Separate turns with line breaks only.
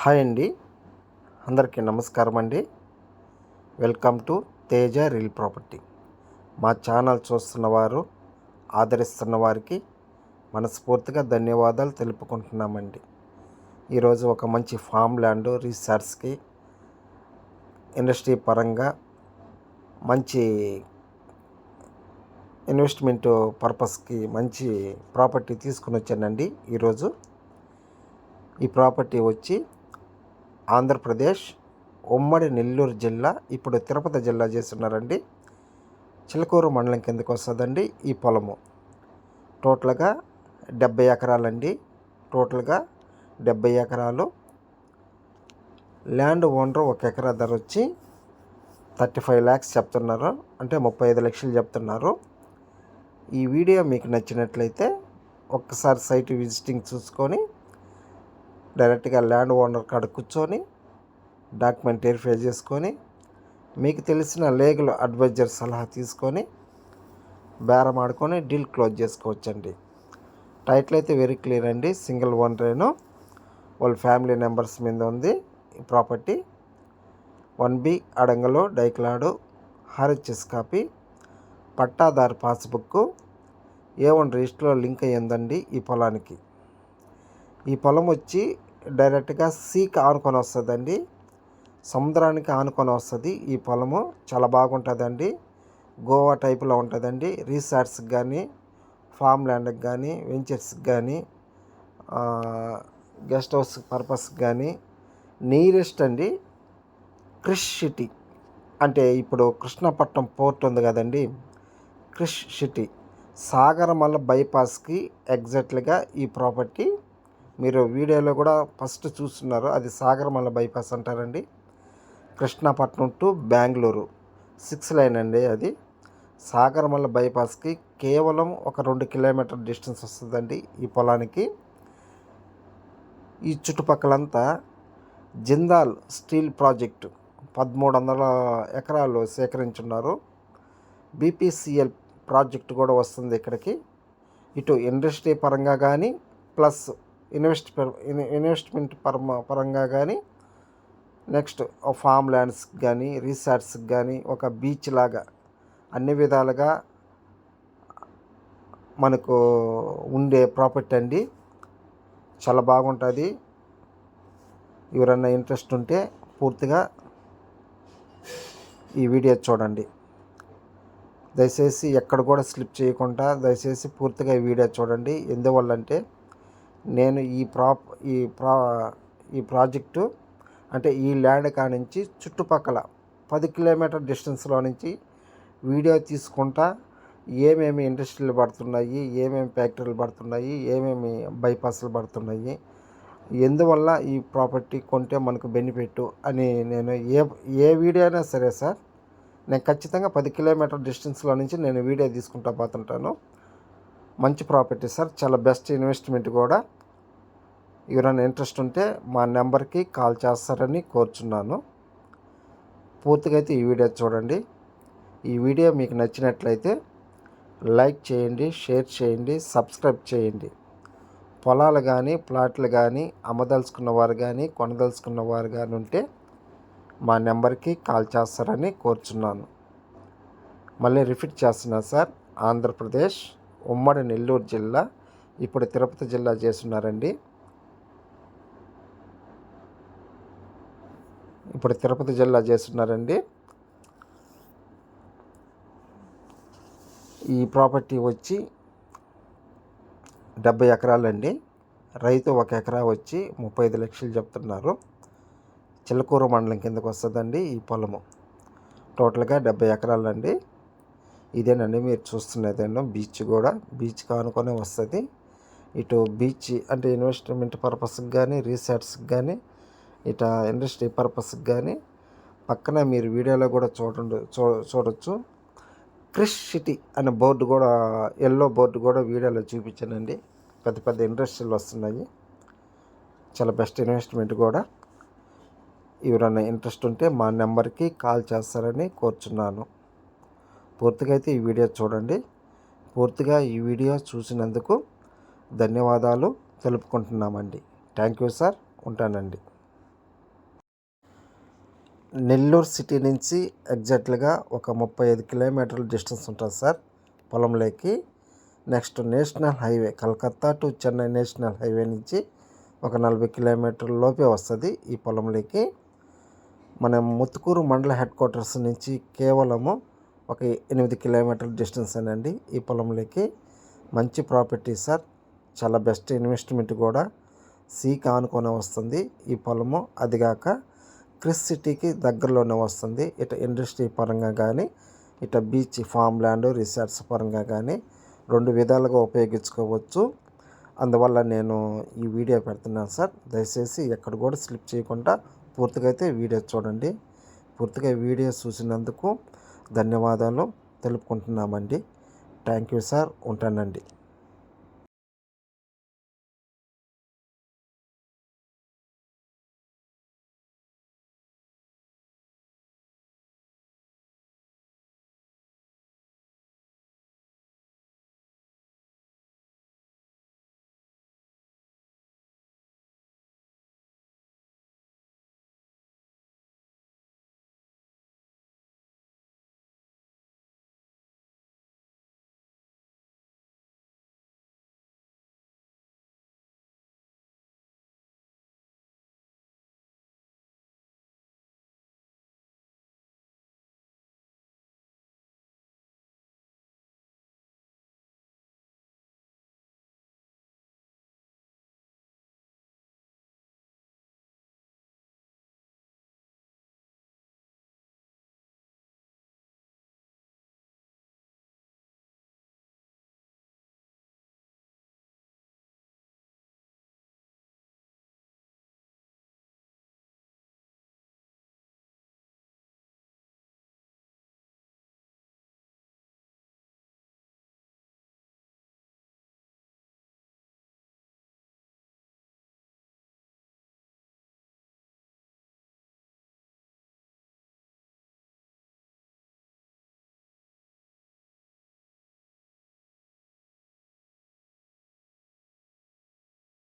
Hi అండి. అందరికీ నమస్కారం అండి. Welcome to Teja real property. మా ఛానల్ చూస్తున్న వారు ఆదరిస్తున్న వారికి మనస్ఫూర్తిగా ధన్యవాదాలు తెలుపుకుంటున్నామండి. ఈరోజు ఒక మంచి ఫామ్ ల్యాండ్ రీసార్ట్స్కి ఇండస్ట్రీ పరంగా మంచి ఇన్వెస్ట్మెంట్ పర్పస్కి మంచి ప్రాపర్టీ తీసుకుని వచ్చానండి ఈరోజు. ఈ ప్రాపర్టీ వచ్చి ఆంధ్రప్రదేశ్ ఉమ్మడి నెల్లూరు జిల్లా. ఇప్పుడు తిరుపతి జిల్లా చేస్తున్నారండి. చిలకూరు మండలం కిందకు వస్తుందండి ఈ పొలము. టోటల్గా డెబ్బై ఎకరాలండి. టోటల్గా డెబ్బై ఎకరాలు. ల్యాండ్ ఓనర్ ఒక ఎకరా ధర వచ్చి థర్టీ ఫైవ్ ల్యాక్స్ చెప్తున్నారు. అంటే ముప్పై ఐదు లక్షలు చెప్తున్నారు. ఈ వీడియో మీకు నచ్చినట్లయితే ఒక్కసారి సైట్ విజిటింగ్ చూసుకొని డైరెక్ట్గా ల్యాండ్ ఓనర్ కాడ కూర్చొని డాక్యుమెంట్ వెరిఫై చేసుకొని మీకు తెలిసిన లీగల్ అడ్వైజర్ సలహా తీసుకొని బేరం ఆడుకొని డీల్ క్లోజ్ చేసుకోవచ్చండి. టైటిల్ అయితే వెరీ క్లియర్ అండి. సింగిల్ ఓనరేను వాళ్ళ ఫ్యామిలీ మెంబర్స్ మీద ఉంది ఈ ప్రాపర్టీ. వన్ బి అడంగలో డైక్లాడు హరిచెస్ కాపీ. పట్టాదారు పాస్బుక్ ఏ వన్ రిజిస్టర్లో లింక్ అయ్యిందండి ఈ పొలానికి? ఈ పొలం వచ్చి డైరెక్ట్గా సీకి ఆనుకొని వస్తుందండి. సముద్రానికి ఆనుకొని వస్తుంది. ఈ పొలము చాలా బాగుంటుందండి. గోవా టైపులో ఉంటుందండి. రీసార్ట్స్కి కానీ ఫామ్ ల్యాండ్కి కానీ వెంచర్స్కి కానీ గెస్ట్ హౌస్ పర్పస్కి కానీ నీరెస్ట్ అండి క్రిష్ సిటీ. అంటే ఇప్పుడు కృష్ణపట్నం పోర్ట్ ఉంది కదండి. క్రిష్ సిటీ. సాగరమల్ల బైపాస్కి ఎగ్జాక్ట్లీగా ఈ ప్రాపర్టీ మీరు వీడియోలో కూడా ఫస్ట్ చూస్తున్నారు. అది సాగరమల్ల బైపాస్ అంటారండి. Krishnapatnam to Bengaluru. Six line అండి అది. సాగరమల్ల బైపాస్కి కేవలం ఒక రెండు కిలోమీటర్ డిస్టెన్స్ వస్తుందండి ఈ పొలానికి. ఈ చుట్టుపక్కలంతా జిందాల్ స్టీల్ ప్రాజెక్టు పదమూడు వందల ఎకరాలు సేకరించున్నారు. బీపీసీఎల్ ప్రాజెక్ట్ కూడా వస్తుంది ఇక్కడికి. ఇటు ఇండస్ట్రీ పరంగా కానీ ప్లస్ ఇన్వెస్ట్ ఇన్వెస్ట్మెంట్ పరమ పరంగా కానీ నెక్స్ట్ ఫామ్ ల్యాండ్స్కి కానీ రిసార్ట్స్కి కానీ ఒక బీచ్ లాగా అన్ని విధాలుగా మనకు ఉండే ప్రాపర్టీ అండి. చాలా బాగుంటుంది. ఎవరన్నా ఇంట్రెస్ట్ ఉంటే పూర్తిగా ఈ వీడియో చూడండి. దయచేసి ఎక్కడ కూడా స్లిప్ చేయకుండా దయచేసి పూర్తిగా ఈ వీడియో చూడండి. ఎందువల్లంటే నేను ఈ ప్రాప్ ఈ ప్రా ఈ ప్రాజెక్టు అంటే ఈ ల్యాండ్ కానించి చుట్టుపక్కల పది కిలోమీటర్ డిస్టెన్స్లో నుంచి వీడియో తీసుకుంటా ఏమేమి ఇండస్ట్రీలు పడుతున్నాయి ఏమేమి ఫ్యాక్టరీలు పడుతున్నాయి ఏమేమి బైపాస్లు పడుతున్నాయి ఎందువల్ల ఈ ప్రాపర్టీ కొంటే మనకు బెనిఫిట్ అని నేను ఏ ఏ వీడియో అయినా సరే సార్ నేను ఖచ్చితంగా పది కిలోమీటర్ డిస్టెన్స్లో నుంచి నేను వీడియో తీసుకుంటా పోతుంటాను. మంచి ప్రాపర్టీ సార్. చాలా బెస్ట్ ఇన్వెస్ట్మెంట్ కూడా. ఎవరైనా ఇంట్రెస్ట్ ఉంటే మా నెంబర్కి కాల్ చేస్తారని కోరుచున్నాను. పూర్తిగా అయితే ఈ వీడియో చూడండి. ఈ వీడియో మీకు నచ్చినట్లయితే లైక్ చేయండి షేర్ చేయండి సబ్స్క్రైబ్ చేయండి. పొలాలు కానీ ప్లాట్లు కానీ అమ్మదలుచుకున్న వారు కానీ కొనదలుచుకున్న వారు కానీ ఉంటే మా నెంబర్కి కాల్ చేస్తారని కోరుచున్నాను. మళ్ళీ రిపీట్ చేస్తున్నా సార్. ఆంధ్రప్రదేశ్ ఉమ్మడి నెల్లూరు జిల్లా ఇప్పుడు తిరుపతి జిల్లా చేస్తున్నారండి. ఇప్పుడు తిరుపతి జిల్లా చేస్తున్నారండి. ఈ ప్రాపర్టీ వచ్చి డెబ్బై ఎకరాలండి. రైతు ఒక ఎకరా వచ్చి ముప్పై ఐదు లక్షలు చెప్తున్నారు. చిలకూరు మండలం కిందకు వస్తుందండి ఈ పొలము. టోటల్గా డెబ్బై ఎకరాలండి. ఇదేనండి మీరు చూస్తున్నదేనో బీచ్ కూడా. బీచ్ కానుకొని వస్తుంది. ఇటు బీచ్ అంటే ఇన్వెస్ట్మెంట్ పర్పస్కి కానీ రీసార్ట్స్కి కానీ ఇట ఇండస్ట్రీ పర్పస్కి కానీ పక్కన మీరు వీడియోలో కూడా చూడండి చూ చూడొచ్చు. క్రిష్ సిటీ అనే బోర్డు కూడా ఎల్లో బోర్డు కూడా వీడియోలో చూపించానండి. పెద్ద పెద్ద ఇండస్ట్రీలు వస్తున్నాయి. చాలా బెస్ట్ ఇన్వెస్ట్మెంట్ కూడా. ఎవరైనా ఇంట్రెస్ట్ ఉంటే మా నెంబర్కి కాల్ చేస్తారని కోరుచున్నాను. పూర్తిగా అయితే ఈ వీడియో చూడండి. పూర్తిగా ఈ వీడియో చూసినందుకు ధన్యవాదాలు తెలుపుకుంటున్నామండి. Thank you sir. ఉంటానండి. నెల్లూరు సిటీ నుంచి ఎగ్జాక్ట్గా ఒక ముప్పై ఐదు కిలోమీటర్ల డిస్టెన్స్ ఉంటుంది సార్ పొలంలోకి next national highway Calcutta to Chennai national highway నుంచి ఒక నలభై కిలోమీటర్ల లోపే వస్తుంది ఈ పొలంలోకి మన ముత్తుకూరు మండల హెడ్ క్వార్టర్స్ నుంచి కేవలము ఒక ఎనిమిది కిలోమీటర్ల డిస్టెన్స్ అండి ఈ పొలంలోకి మంచి ప్రాపర్టీ సార్. చాలా బెస్ట్ ఇన్వెస్ట్మెంట్ కూడా. సీకి ఆనుకొని వస్తుంది. ఈ పొలము అదిగాక క్రిస్ సిటీకి దగ్గరలోనే వస్తుంది. ఇట ఇండస్ట్రీ పరంగా కానీ ఇట బీచ్ ఫామ్ ల్యాండ్ రిసార్ట్స్ పరంగా కానీ రెండు విధాలుగా ఉపయోగించుకోవచ్చు. అందువల్ల నేను ఈ వీడియో పెడుతున్నాను సార్. దయచేసి ఎక్కడ కూడా స్లిప్ చేయకుండా పూర్తిగా అయితే వీడియో చూడండి. పూర్తిగా వీడియో చూసినందుకు ధన్యవాదాలు. తెలుపుకుంటున్నామండి. Thank you sir. ఉంటానండి.